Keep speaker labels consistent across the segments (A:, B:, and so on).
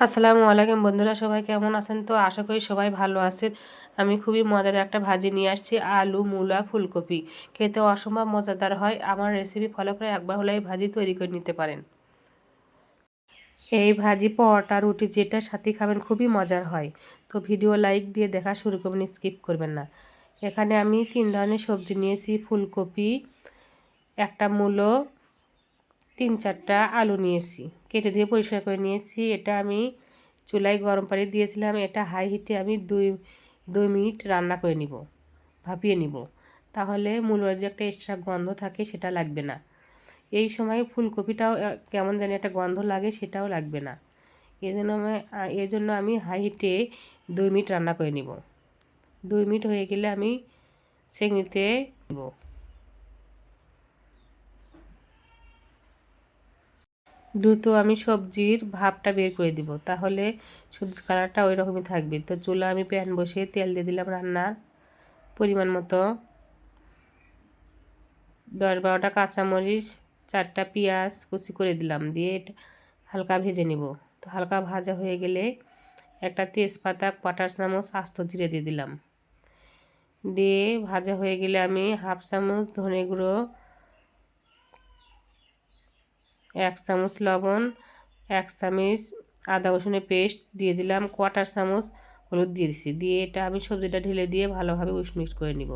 A: আসসালামু আলাইকুম বন্ধুরা, সবাই কেমন আছেন? তো আশা করি সবাই ভালো আছেন। আমি খুবই মজার একটা ভাজি নিয়ে আসছি, আলু, মূলা, ফুলকপি। খেতে অসম্ভব মজাদার হয়। আমার রেসিপি ফলো করে একবার হলে এই ভাজি তৈরি করে নিতে পারেন। এই ভাজি, পরোটা, রুটি যেটার সাথে খাবেন খুবই মজার হয়। তো ভিডিও লাইক দিয়ে দেখা শুরু করবেন স্কিপ করবেন না। এখানে আমি তিন ধরনের সবজি নিয়েছি, ফুলকপি, একটা মূলো, তিন চারটা আলু নিয়েছি। কেটে দিয়ে পরিষ্কার করে নিয়েছি। এটা আমি চুলায় গরম পানি দিয়েছিলাম। এটা হাই হিটে আমি দুই দুই মিনিট রান্না করে নিব, ভাপিয়ে নিব। তাহলে মূলোর যে একটা এক্সট্রা গন্ধ থাকে সেটা লাগবে না। এই সময় ফুলকপিটাও কেমন জানি একটা গন্ধ লাগে সেটাও লাগবে না। এই জন্য আমি জন্য আমি হাই হিটে দুই মিনিট রান্না করে নিব। দুই মিনিট হয়ে গেলে আমি সেঙিতে দেবো। দ্রুত আমি সবজির ভাবটা বের করে দিব। তাহলে সবজির কালারটা ওই রকমই থাকবে। তো চুলা আমি প্যান বসে তেল দিয়ে দিলাম রান্নার পরিমাণ মতো। দশ বারোটা কাঁচামরিচ, চারটা পেঁয়াজ কুচি করে দিলাম। দিয়ে হালকা ভেজে নিব। তো হালকা ভাজা হয়ে গেলে একটা তেজপাতা কটার চামচ আস্ত জিরে দিয়ে দিলাম। দিয়ে ভাজা হয়ে গেলে আমি হাফ চামচ ধনে গুঁড়ো এক চামচ লবণ, এক চামচ আদা রসুনের পেস্ট দিয়ে দিলাম, কোয়াটার চামচ হলুদ দিয়ে দিছি। দিয়ে এটা আমি সবজিটা ঢেলে দিয়ে ভালোভাবে মিক্স করে নিব।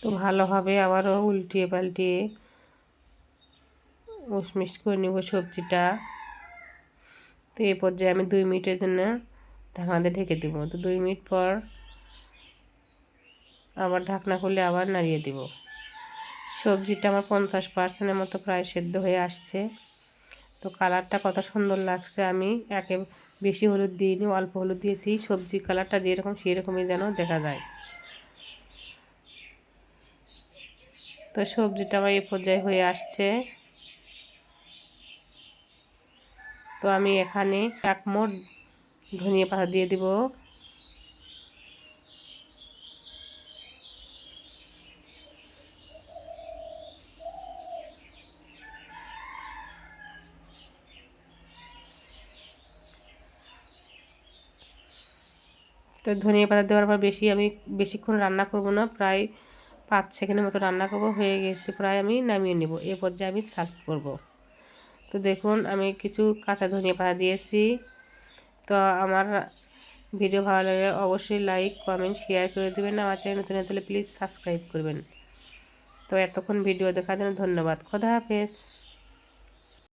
A: তো ভালোভাবে আবারও উল্টিয়ে পাল্টিয়ে উসমিক্স করে নিব সবজিটা। তো এই পর্যায়ে আমি দুই মিনিটের জন্য ঢাকনাতে ঢেকে দেবো। তো দুই মিনিট পর আবার ঢাকনা খুলে আবার নাড়িয়ে দিব। সবজিটা আমার পঞ্চাশ পার্সেন্টের মতো প্রায় সেদ্ধ হয়ে আসছে। তো কালারটা কত সুন্দর লাগছে। আমি একে বেশি হলুদ দিইনি, অল্প হলুদ দিয়েছি। সবজি কালারটা যেরকম সেরকমই যেন দেখা যায়। তো সবজিটা আমার এই পর্যায়ে হয়ে আসছে। তো আমি এখানে এক মোট ধনিয়া পাতা দিয়ে দিব। তো ধনিয়া পাতা দেওয়ার পর বেশি আমি বেশিক্ষণ রান্না করব না, প্রায় পাঁচ সেকেন্ডের মতো রান্না করব, হয়ে গেছে প্রায় আমি নামিয়ে নেব। এ পর্যায়ে আমি সার্ভ করব। তো দেখুন, আমি কিছু কাঁচা ধনিয়া পাতা দিয়েছি। তো আমার ভিডিও ভালো লাগে অবশ্যই লাইক, কমেন্ট, শেয়ার করে দেবেন। আমার চ্যানেল নতুন হলে প্লিজ সাবস্ক্রাইব করবেন। তো এতক্ষণ ভিডিও দেখার জন্য ধন্যবাদ। খোদা হাফেজ।